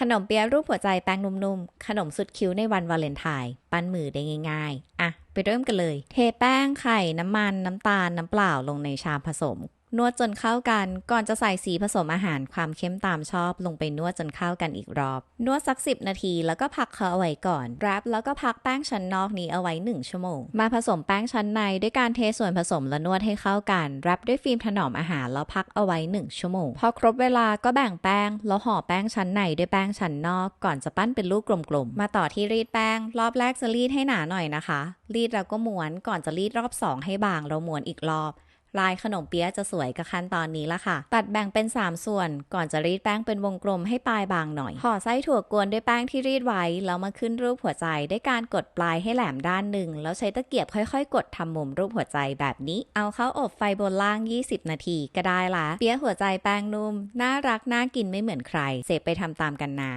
ขนมเปี๊ยะรูปหัวใจแป้งนุ่มๆ ขนมสุดคิ้วในวันวาเลนไทน์ปั้นมือได้ง่าย ๆ อะ ไปเริ่มกันเลย เทแป้งไข่น้ำมันน้ำตาลน้ำเปล่าลงในชามผสม นวดจนเข้ากัน ก่อนจะใส่สีผสมอาหารความเข้มตามชอบ ลงไปนวดจนเข้ากันอีกรอบ นวดสัก 10 นาทีแล้วก็พักเขาเอาไว้ก่อนแรปแล้วก็พักแป้งชั้นนอกนี้เอาไว้ 1 ชั่วโมง มาผสมแป้งชั้นในด้วยการเทส่วนผสมและนวดให้เข้ากันแรปด้วยฟิล์มถนอมอาหารแล้วพักเอาไว้ 1 ชั่วโมง พอครบเวลาก็แบ่งแป้ง แล้วห่อแป้งชั้นในด้วยแป้งชั้นนอก ก่อนจะปั้นเป็นลูกกลมๆ มาต่อที่รีดแป้ง รอบแรกจะรีดให้หนาหน่อยนะคะ รีดแล้วก็ม้วนก่อนจะรีดรอบ 2 ให้บางแล้วม้วนอีกรอบ ลายขนมเปี๊ยะจะสวยกับขั้นตอนนี้ละค่ะ ตัดแบ่งเป็น 3 ส่วน ก่อนจะรีดแป้งเป็นวงกลมให้ปลายบางหน่อย ห่อไส้ถั่วกวนด้วยแป้งที่รีดไว้ แล้วมาขึ้นรูปหัวใจด้วยการกดปลายให้แหลมด้านหนึ่ง แล้วใช้ตะเกียบค่อยๆ กดทำมุมรูปหัวใจแบบนี้ เอาเข้าอบไฟบนล่าง 20 นาทีก็ได้ละ เปี๊ยะหัวใจแป้งนุ่ม น่ารักน่ากินไม่เหมือนใคร เสพไปทำตามกันนะ